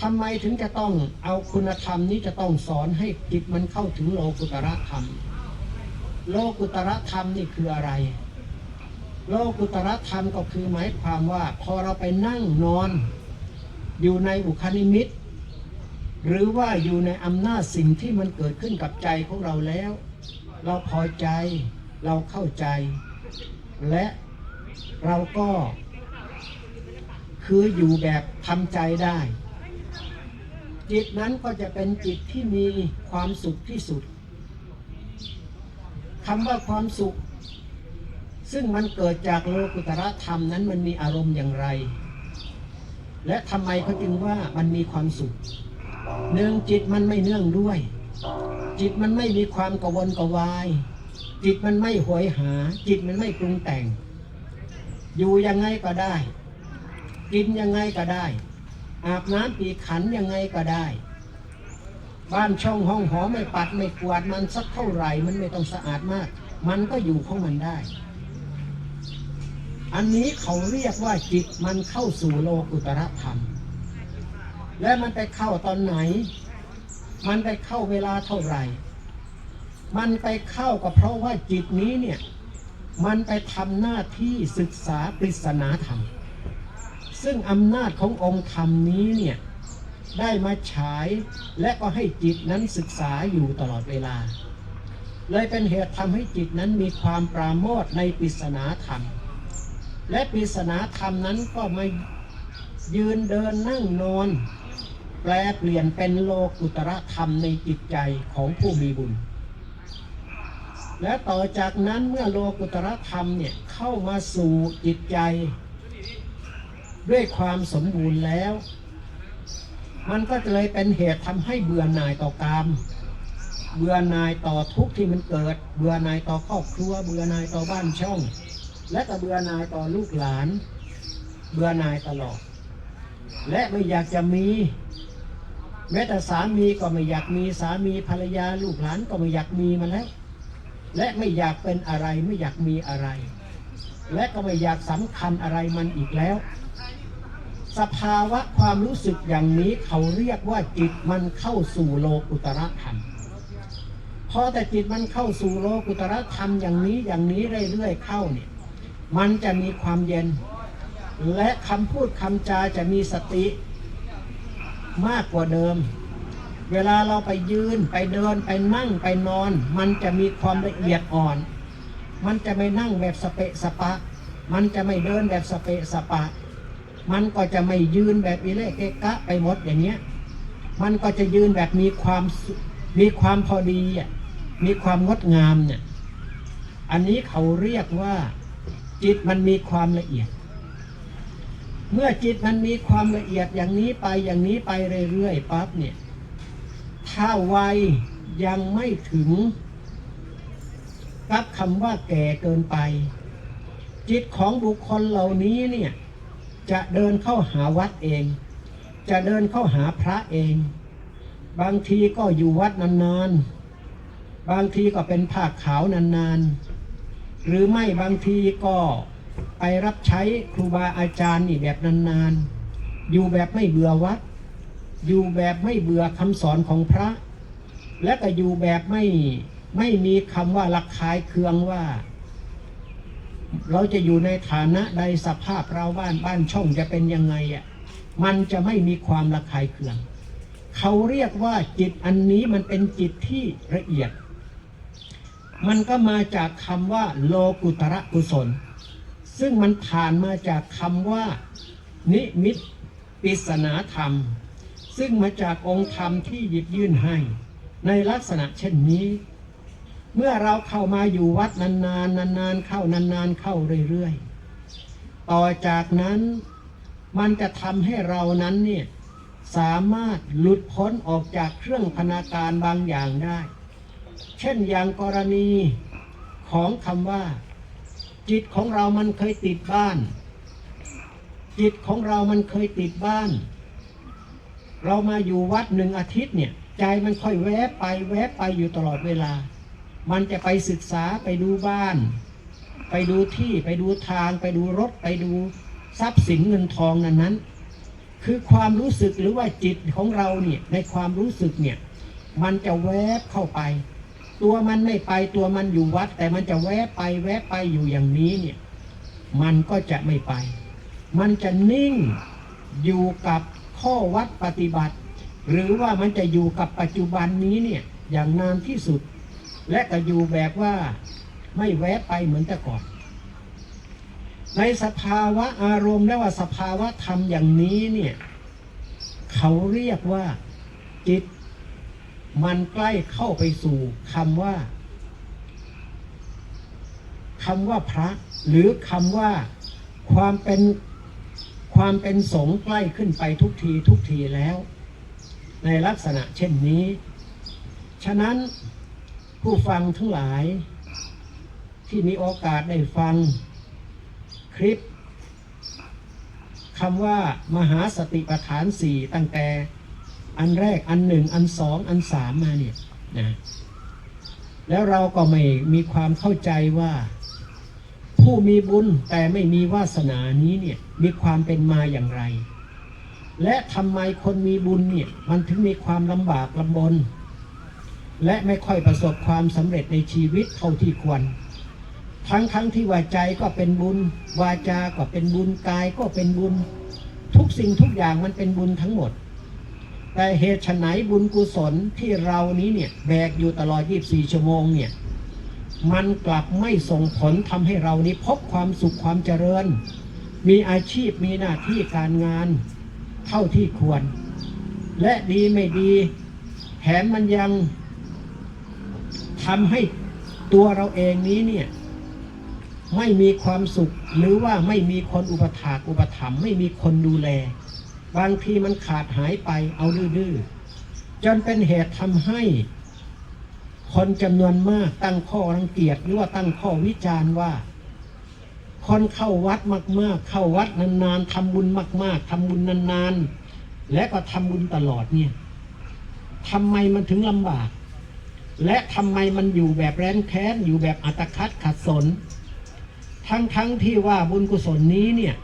ทำไมถึงจะต้องเอาคุณธรรมนี้จะต้องสอนให้จิตมันเข้าถึงโลกุตระธรรม โลกุตระธรรมนี่คืออะไร โลกุตระธรรมก็คือหมายความว่า พอเราไปนั่งนอน อยู่ในบุคนิมิต หรือว่าอยู่ในอำนาจสิ่งที่มันเกิดขึ้นกับใจของเราแล้ว เราพอใจ เราเข้าใจ และเราก็ คืออยู่แบบทำใจได้ จิตนั้นก็จะเป็นจิตที่มีความสุขที่สุดคำว่าความสุข ซึ่งมันเกิดจากโลกุตระธรรมนั้นมันมีอารมณ์อย่างไร และทำไมเขาจึงว่ามันมีความสุขเนื่องจิตมันไม่เนื่องด้วย จิตมันไม่มีความกวนกวาย จิตมันไม่หวยหา จิตมันไม่ปรุงแต่ง อยู่ยังไงก็ได้ กินยังไงก็ได้ อาบน้ำปีขันยังไงก็ได้ บ้านช่องห้องหอไม่ปัดไม่กวาดมันสักเท่าไหร่มันไม่ต้องสะอาดมาก มันก็อยู่ของมันได้ อันนี้เขาเรียกว่าจิตมันเข้าสู่โลกุตระธรรม และมันไปเข้าตอนไหน มันไปเข้าเวลาเท่าไหร่ มันไปเข้าก็เพราะว่าจิตนี้เนี่ย มันไปทำหน้าที่ศึกษาปริศนาธรรม ซึ่งอำนาจขององค์ธรรมนี้เนี่ยได้มาฉายและก็ให้จิตนั้นศึกษาอยู่ตลอดเวลา เลยเป็นเหตุทำให้จิตนั้นมีความปราโมทในปริศนาธรรม และปริศนาธรรมนั้นก็มายืนเดินนั่งนอน แปลเปลี่ยนเป็นโลกุตระธรรมในจิตใจของผู้มีบุญ และต่อจากนั้นเมื่อโลกุตระธรรมเนี่ยเข้ามาสู่จิตใจ ด้วยความสมบูรณ์แล้ว มันก็จะเลยเป็นเหตุทำให้เบื่อหน่ายต่อกามเบื่อหน่ายต่อทุกข์ที่มันเกิด เบื่อหน่ายต่อครอบครัว เบื่อหน่ายต่อบ้านช่อง และก็เบื่อหน่ายต่อลูกหลาน เบื่อหน่ายตลอด และไม่อยากจะมี แม้แต่สามีก็ไม่อยากมีสามีภรรยาลูกหลานก็ไม่อยากมีมาแล้ว และไม่อยากเป็นอะไรไม่อยากมีอะไร และก็ไม่อยากสำคัญอะไรมันอีกแล้ว สภาวะความรู้สึกอย่างนี้เขาเรียกว่าจิตมันเข้าสู่โลกุตระธรรมพอแต่จิตมันเข้าสู่โลกุตระธรรมอย่างนี้อย่างนี้เรื่อยๆเข้าเนี่ย มันจะมีความเย็น และคำพูดคำจาจะมีสติมากกว่าเดิม เวลาเราไปยืนไปเดินไปนั่งไปนอน มันจะมีความละเอียดอ่อน มันจะไม่นั่งแบบสเปะสปะ มันจะไม่เดินแบบสเปะสปะ มันก็จะไม่ยืนแบบอิเละเกะกะไปหมดอย่างเงี้ย มันก็จะยืนแบบมีความมีความพอดีอะมีความงดงามเนี่ย อันนี้เขาเรียกว่าจิตมันมีความละเอียด เมื่อจิตมันมีความละเอียดอย่างนี้ไปอย่างนี้ไปเรื่อยๆปั๊บเนี่ย ถ้าวัยยังไม่ถึงกับคำว่าแก่เกินไป จิตของบุคคลเหล่านี้เนี่ย จะเดินเข้าหาวัดเอง จะเดินเข้าหาพระเอง บางทีก็อยู่วัดนานๆ บางทีก็เป็นผ้าขาวนานๆ หรือไม่บางทีก็ไปรับใช้ครูบาอาจารย์นี่แบบนานๆ อยู่แบบไม่เบื่อวัด อยู่แบบไม่เบื่อคำสอนของพระ และก็อยู่แบบไม่ไม่มีคำว่าระคายเคืองว่า เราจะอยู่ในฐานะใดสภาพเราบ้านบ้านช่องจะเป็นยังไงอะมันจะไม่มีความระคายเคืองเขาเรียกว่าจิตอันนี้มันเป็นจิตที่ละเอียด มันก็มาจากคำว่า โลกุตระกุศล ซึ่งมันผ่านมาจากคำว่า นิมิตปิศนาธรรม ซึ่งมาจากองค์ธรรมที่หยิบยื่นให้ ในลักษณะเช่นนี้ เมื่อเราเข้ามาอยู่วัดนานๆนานๆเข้านานๆเข้าเรื่อยๆ ต่อจากนั้นมันจะทำให้เรานั้นเนี่ยสามารถหลุดพ้นออกจากเครื่องพนาการบางอย่างได้ เช่นอย่างกรณีของคำว่า จิตของเรามันเคยติดบ้าน จิตของเรามันเคยติดบ้าน เรามาอยู่วัดหนึ่งอาทิตย์เนี่ย ใจมันค่อยแวบไปแวบไปอยู่ตลอดเวลา มันจะไปศึกษาไปดูบ้าน ไปดูที่ไปดูทาง ไปดูรถไปดูทรัพย์สินเงินทองนั้นนั้น คือความรู้สึกหรือว่าจิตของเราเนี่ยในความรู้สึกเนี่ยมันจะแวบเข้าไป ตัวมันไม่ไปตัวมันอยู่วัด แต่มันจะแวบไปแวบไปอยู่อย่างนี้เนี่ยมันก็จะไม่ไป มันจะนิ่งอยู่กับข้อวัดปฏิบัติ หรือว่ามันจะอยู่กับปัจจุบันนี้เนี่ยอย่างนานที่สุด และก็อยู่แบบว่าไม่แวบไปเหมือนแต่ก่อน ในสภาวะอารมณ์และว่าสภาวะธรรมอย่างนี้เนี่ยเขาเรียกว่าจิต มันใกล้เข้าไปสู่คำว่าคำว่าพระ หรือคำว่าความเป็นความเป็นสงใกล้ขึ้นไปทุกทีทุกทีแล้ว ในลักษณะเช่นนี้ ฉะนั้น ผู้ฟังทั้งหลาย ที่มีโอกาสได้ฟังคลิปคำว่ามหาสติปัฏฐานสี่ตั้งแต่อันแรกอันหนึ่งอันสองอันสามมาเนี่ยนะแล้วเราก็ไม่มีความเข้าใจว่า ผู้มีบุญแต่ไม่มีวาสนานี้เนี่ยมีความเป็นมาอย่างไร และทำไมคนมีบุญเนี่ยมันถึงมีความลำบากลำบน และไม่ค่อยประสบความสำเร็จในชีวิตเท่าที่ควร ทั้งทั้งที่วาใจก็เป็นบุญ วาจาก็เป็นบุญกายก็เป็นบุญ ทุกสิ่งทุกอย่างมันเป็นบุญทั้งหมด แต่เหตุไฉนบุญกุศลที่เรานี้เนี่ยแบกอยู่ตลอด 24 ชั่วโมงเนี่ยมันกลับไม่ส่งผลทำให้เรานี้พบความสุขความเจริญ มีอาชีพมีหน้าที่การงานเท่าที่ควร และดีไม่ดีแถมมันยัง ทำให้ตัวเราเองนี้เนี่ยไม่มีความสุขหรือว่าไม่มีคนอุปถากอุปถัมภ์ไม่มีคนดูแล บางทีมันขาดหายไปเอาดื้อจนเป็นเหตุทำให้ คนจำนวนมากตั้งข้อรังเกียจหรือว่าตั้งข้อวิจารณ์ว่า คนเข้าวัดมาก ๆ เข้าวัดนานๆทำบุญมาก ๆทำบุญนานๆและก็ทำบุญตลอดเนี่ยทำไมมันถึงลำบาก และทำไมมันอยู่แบบแร้นแค้น อยู่แบบอัตคัดขัดสน ทั้งทั้งที่ว่าบุญกุศลนี้เนี่ย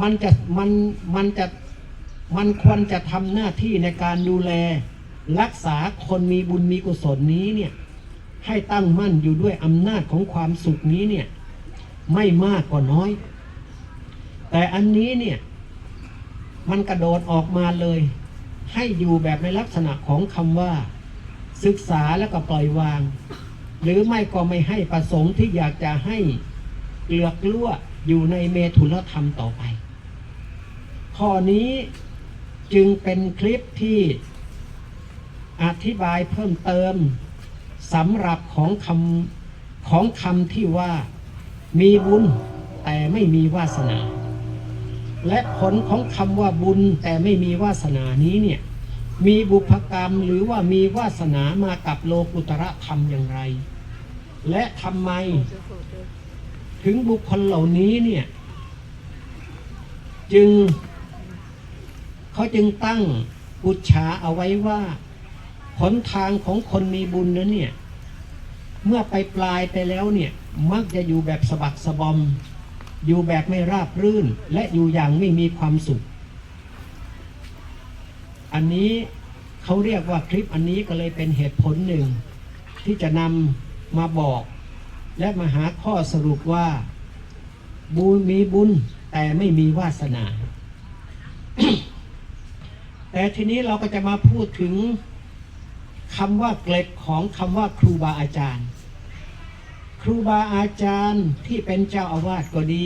มันจะมันมันจะมันควรจะทำหน้าที่ในการดูแล รักษาคนมีบุญมีกุศลนี้เนี่ยให้ตั้งมั่นอยู่ด้วยอำนาจของความสุขนี้เนี่ยไม่มากก็น้อย แต่อันนี้เนี่ยมันกระโดดออกมาเลย ให้อยู่แบบในลักษณะของคำว่า ศึกษาแล้วก็ปล่อยวาง หรือไม่ก็ไม่ให้ประสงค์ที่อยากจะให้เกลือกลั่วอยู่ในเมถุนธรรมต่อไป ข้อนี้จึงเป็นคลิปที่อธิบายเพิ่มเติมสำหรับของคำของคำที่ว่ามีบุญแต่ไม่มีวาสนา และผลของคำว่าบุญแต่ไม่มีวาสนานี้เนี่ย มีบุพกรรมหรือว่ามีวาสนามากับโลกุตระธรรมอย่างไร และทำไม ถึงบุคคลเหล่านี้เนี่ย จึง เขาจึงตั้งอุจฉาเอาไว้ว่าหนทางของคนมีบุญนั้นเนี่ย เมื่อไปปลายไปแล้วเนี่ย มักจะอยู่แบบสะบักสะบอม อยู่แบบไม่ราบรื่น และอยู่อย่างไม่มีความสุข อันนี้เขาเรียกว่าคลิปอันนี้ก็เลยเป็นเหตุผลหนึ่ง ที่จะนำมาบอก และมาหาข้อสรุปว่า บุญมีบุญแต่ไม่มีวาสนา แต่ทีนี้เราก็จะมาพูดถึงคำว่าเกล็ดของคำว่าครูบาอาจารย์ ครูบาอาจารย์ที่เป็นเจ้าอาวาสก็ดี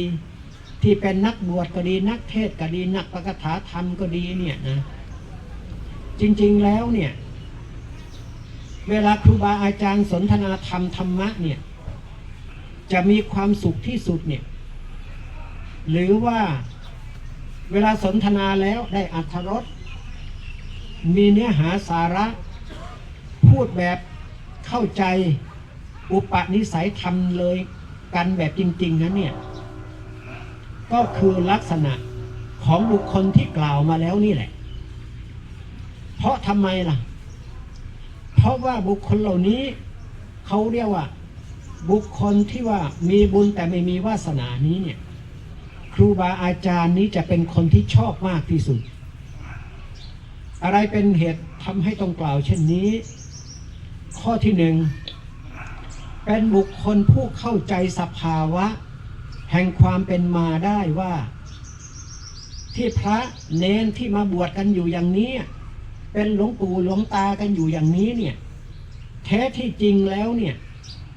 ที่เป็นนักบวชก็ดี นักเทศก็ดี นักประกถาธรรมก็ดีเนี่ยนะ จริง ๆแล้วเนี่ย เวลาครูบาอาจารย์สนทนาธรรมธรรมะเนี่ย จะมีความสุขที่สุดเนี่ย หรือว่าเวลาสนทนาแล้วได้อัธรสมีเนื้อหาสาระ พูดแบบเข้าใจอุปนิสัยธรรมเลยกันแบบจริง ๆนะเนี่ย ก็คือลักษณะของบุคคลที่กล่าวมาแล้วนี่แหละ เพราะทำไมล่ะ เพราะว่าบุคคลเหล่านี้เขาเรียกว่า บุคคลที่ว่ามีบุญแต่ไม่มีวาสนานี้เนี่ย ครูบาอาจารย์นี้จะเป็นคนที่ชอบมากที่สุด อะไรเป็นเหตุทำให้ต้องกล่าวเช่นนี้ ข้อที่หนึ่งเป็นบุคคลผู้เข้าใจสภาวะ แห่งความเป็นมาได้ว่า ที่พระเน้นที่มาบวชกันอยู่อย่างนี้ เป็นหลวงปู่หลวงตากันอยู่อย่างนี้เนี่ยแท้ที่จริงแล้วเนี่ย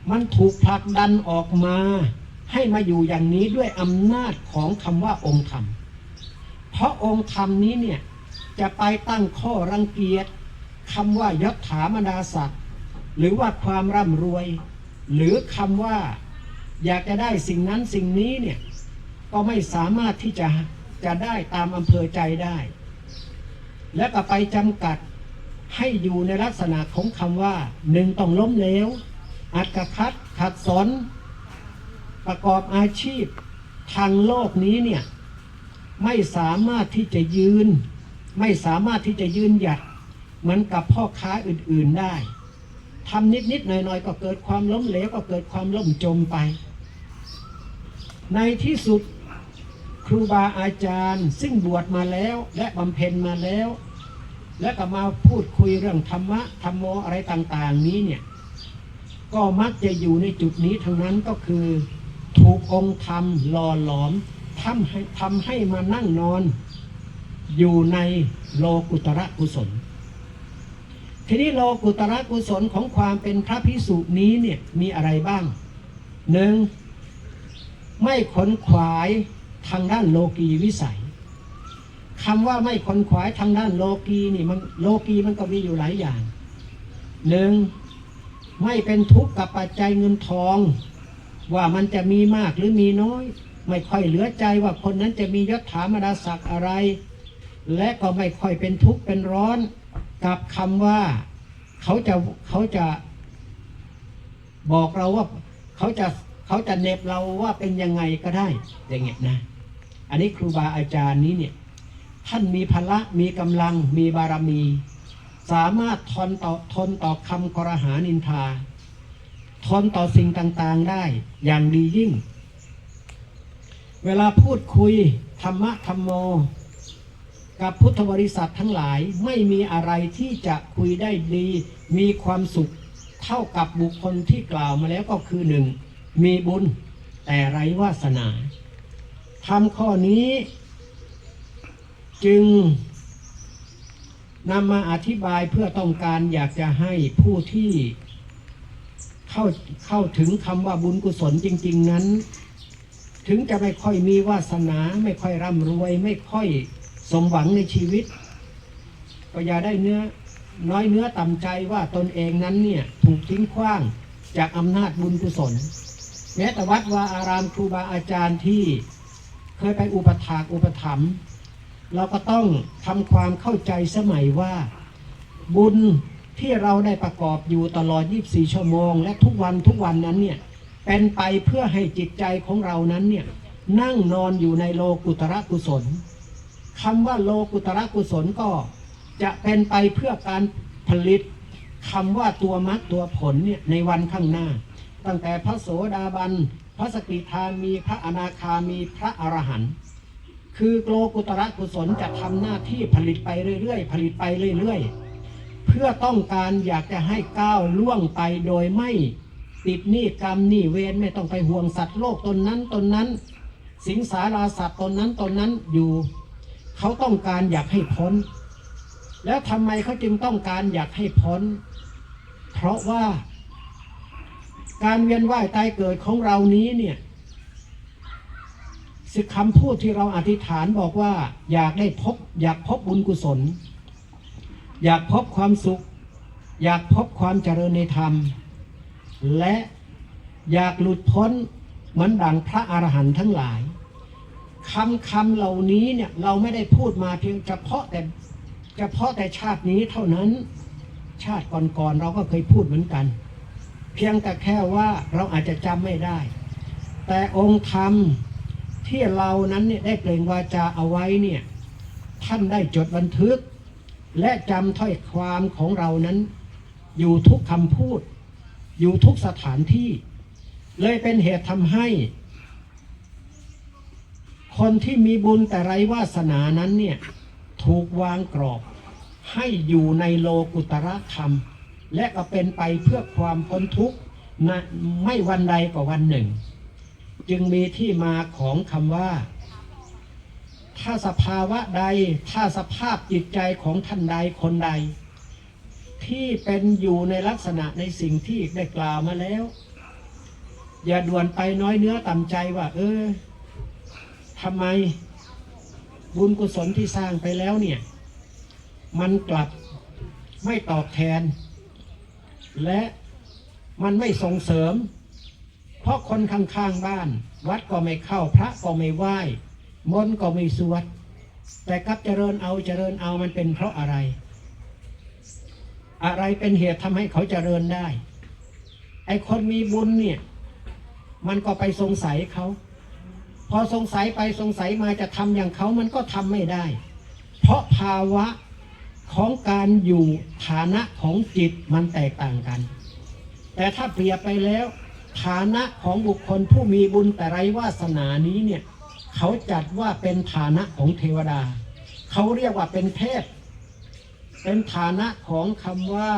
มันถูกผลักดันออกมา ให้มาอยู่อย่างนี้ด้วยอำนาจของคำว่าองค์ธรรม เพราะองค์ธรรมนี้เนี่ยจะไปตั้งข้อรังเกียจคำว่ายศถามดาศักดิ์หรือว่าความร่ำรวย หรือคำว่าอยากจะได้สิ่งนั้นสิ่งนี้เนี่ยก็ไม่สามารถที่จะจะได้ตามอำเภอใจได้ และก็ไปจำกัดให้อยู่ในลักษณะของคำว่าหนึ่งต้องล้มเหลว อัดกระคัดขัดสน ประกอบอาชีพ ทางโลกนี้เนี่ยไม่สามารถที่จะยืน ไม่สามารถที่จะยืนหยัดเหมือนกับพ่อค้าอื่นๆได้ทำนิดๆหน่อยๆก็เกิดความล้มเหลวก็เกิดความล่มจมไป ในที่สุด ครูบาอาจารย์ ซึ่งบวชมาแล้วและบำเพ็ญมาแล้ว และก็มาพูดคุยเรื่องธรรมะธรรมโมอะไรต่างๆ นี้เนี่ยก็มักจะอยู่ในจุดนี้ทั้งนั้นก็คือ ถูกองค์ธรรมหล่อหลอมทำให้ทำให้มานั่งนอน อยู่ในโลกุตระกุศล ทีนี้โลกุตระกุศลของความเป็นพระพิสุนี้เนี่ยมีอะไรบ้างหนึ่งไม่ขนขวาย ทางด้านโลกีวิสัยคำว่าไม่ขนขวายทางด้านโลกีนี่มันโลกีมันก็มีอยู่หลายอย่างหนึ่งไม่เป็นทุกข์กับปัจจัยเงินทอง ว่ามันจะมีมากหรือมีน้อย ไม่ค่อยเหลือใจว่าคนนั้นจะมียศถามดาศักดิ์อะไร และก็ไม่ค่อยเป็นทุกข์เป็นร้อน กับคำว่าเขาจะเขาจะบอกเราว่าเขาจะเขาจะเน็บเราว่าเป็นยังไงก็ได้อย่างเงี้ยนะ อันนี้ครูบาอาจารย์นี้เนี่ยท่านมีพละมีกำลังมีบารมี สามารถทนต่อทนต่อคำกรหานินทา ทนต่อสิ่งต่างๆได้อย่างดียิ่ง เวลาพูดคุยธรรมะธรรมโม กับพุทธบริษัททั้งหลายไม่มีอะไรที่จะคุยได้ดี มีความสุขเท่ากับบุคคลที่กล่าวมาแล้วก็คือหนึ่งมีบุญแต่ไร้วาสนา ทำข้อนี้ จึงนำมาอธิบายเพื่อต้องการอยากจะให้ผู้ที่เข้าเข้าถึงคำว่าบุญกุศลจริง ๆ นั้น ถึงจะไม่ค่อยมีวาสนา ไม่ค่อยร่ำรวย ไม่ค่อยสมหวังในชีวิต ก็อย่าได้เนื้อน้อยเนื้อต่ำใจว่าตนเองนั้นเนี่ยถูกทิ้งขว้างจากอำนาจบุญกุศลแม้แต่วัดวาอารามครูบาอาจารย์ที่ เคยไปอุปถากอุปถัมภ์เราก็ต้องทำความเข้าใจสมัยว่า บุญที่เราได้ประกอบอยู่ตลอด 24 ชั่วโมง และทุกวันทุกวันนั้นเนี่ยเป็นไปเพื่อให้จิตใจของเรานั้นเนี่ยนั่งนอนอยู่ในโลกุตระกุศลคำว่าโลกุตระกุศลก็จะเป็นไปเพื่อการผลิตคำว่าตัวมรรคตัวผลเนี่ยในวันข้างหน้า ตั้งแต่พระโสดาบัน พระสกิทามีพระอนาคามีพระอรหันต์คือโลกุตระกุศลจะทำหน้าที่ผลิตไปเรื่อยๆ ผลิตไปเรื่อยๆ เพื่อต้องการอยากจะให้ก้าวล่วงไปโดยไม่ติดหนี้กรรมหนี้เวรไม่ต้องไปห่วงสัตว์โลกตนนั้นตนนั้น สิงสาราสัตว์ตนนั้นตนนั้นอยู่ เขาต้องการอยากให้พ้น แล้วทำไมเขาจึงต้องการอยากให้พ้น เพราะว่า การเวียนว่ายตายเกิดของเรานี้เนี่ยสิคำพูดที่เราอธิษฐานบอกว่า อยากได้พบ อยากพบบุญกุศล อยากพบความสุข อยากพบความเจริญในธรรม และอยากหลุดพ้นเหมือนดังพระอรหันต์ทั้งหลายคำคำเหล่านี้เนี่ยเราไม่ได้พูดมาเพียงเฉพาะแต่เฉพาะแต่ชาตินี้เท่านั้นชาติก่อนๆเราก็เคยพูดเหมือนกัน พียงแต่แค่ว่าเราอาจจะจำไม่ได้ แต่องค์ธรรมที่เรานั้นเนี่ยได้เปล่งวาจาเอาไว้เนี่ยท่านได้จดบันทึก และจำถ้อยความของเรานั้น อยู่ทุกคำพูด อยู่ทุกสถานที่ เลยเป็นเหตุทำให้ คนที่มีบุญแต่ไรวาสนานั้นเนี่ยถูกวางกรอบให้อยู่ในโลกุตระธรรม และก็เป็นไปเพื่อความพ้นทุกข์นะไม่วันใดก็วันหนึ่ง จึงมีที่มาของคำว่า ถ้าสภาวะใด ถ้าสภาพจิตใจของท่านใดคนใด ที่เป็นอยู่ในลักษณะในสิ่งที่ได้กล่าวมาแล้ว อย่าด่วนไปน้อยเนื้อต่ำใจว่า เออทำไมบุญกุศลที่สร้างไปแล้วเนี่ย มันกลับไม่ตอบแทน และมันไม่ส่งเสริม เพราะคนข้างๆบ้าน วัดก็ไม่เข้าพระก็ไม่ไหว้มนก็ไม่สวด แต่กับเจริญเอาเจริญเอามันเป็นเพราะอะไร อะไรเป็นเหตุทำให้เขาเจริญได้ ไอคนมีบุญเนี่ย มันก็ไปสงสัยเขา พอสงสัยไปสงสัยมาจะทำอย่างเขามันก็ทำไม่ได้ เพราะภาวะ ของการอยู่ฐานะของจิตมันแตกต่างกัน แต่ถ้าเปรียบไปแล้ว ฐานะของบุคคลผู้มีบุญแต่ไรวาสนานี้เนี่ยเขาจัดว่าเป็นฐานะของเทวดา เขาเรียกว่าเป็นเทพ เป็นฐานะของคำว่า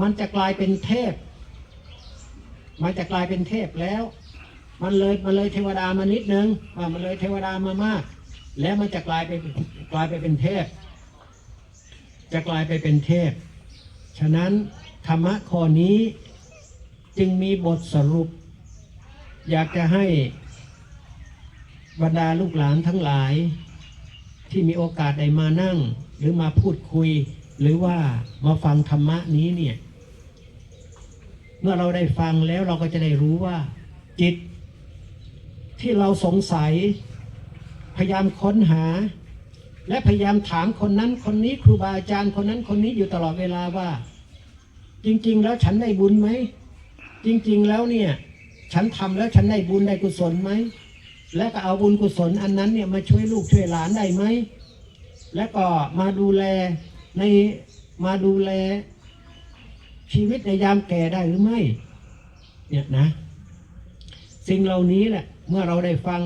มันจะกลายเป็นเทพ มันจะกลายเป็นเทพแล้ว มันเลยมันเลยเทวดามานิดนึงมันเลยเทวดามามาก แล้วมันจะกลายไปกลายไปเป็นเทพ จะกลายไปเป็นเทพ ฉะนั้นธรรมะข้อนี้จึงมีบทสรุป อยากจะให้บรรดาลูกหลานทั้งหลาย ที่มีโอกาสได้มานั่ง หรือมาพูดคุย หรือว่ามาฟังธรรมะนี้เนี่ย เมื่อเราได้ฟังแล้วเราก็จะได้รู้ว่า จิตที่เราสงสัย พยายามค้นหา และพยายามถามคนนั้นคนนี้ครูบาอาจารย์คนนั้นคนนี้อยู่ตลอดเวลาว่า จริง ๆ แล้วฉันได้บุญไหม จริง ๆ แล้วเนี่ย ฉันทำแล้วฉันได้บุญได้กุศลไหม และก็เอาบุญกุศลอันนั้นเนี่ยมาช่วยลูกช่วยหลานได้ไหม และก็มาดูแลในมาดูแลชีวิตในยามแก่ได้หรือไม่ เนี่ยนะ สิ่งเหล่านี้แหละ เมื่อเราได้ฟัง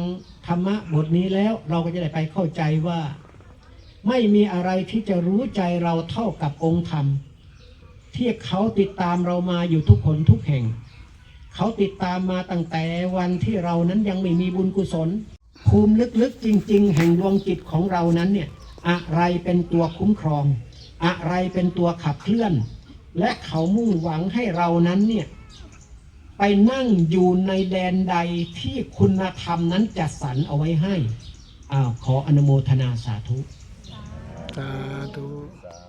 ธรรมะบทนี้แล้ว เราก็จะได้ไปเข้าใจว่า ไม่มีอะไรที่จะรู้ใจเราเท่ากับองค์ธรรม ที่เขาติดตามเรามาอยู่ทุกคนทุกแห่ง เขาติดตามมาตั้งแต่วันที่เรานั้นยังไม่มีบุญกุศล ภูมิลึกๆจริง ๆ แห่งดวงจิตของเรานั้นเนี่ยอะไรเป็นตัวคุ้มครอง อะไรเป็นตัวขับเคลื่อน และเขามุ่งหวังให้เรานั้นเนี่ยไปนั่งอยู่ในแดนใดที่คุณธรรมนั้นจัดสรรเอาไว้ให้อ้าวขออนุโมทนาสาธุ สาธุสา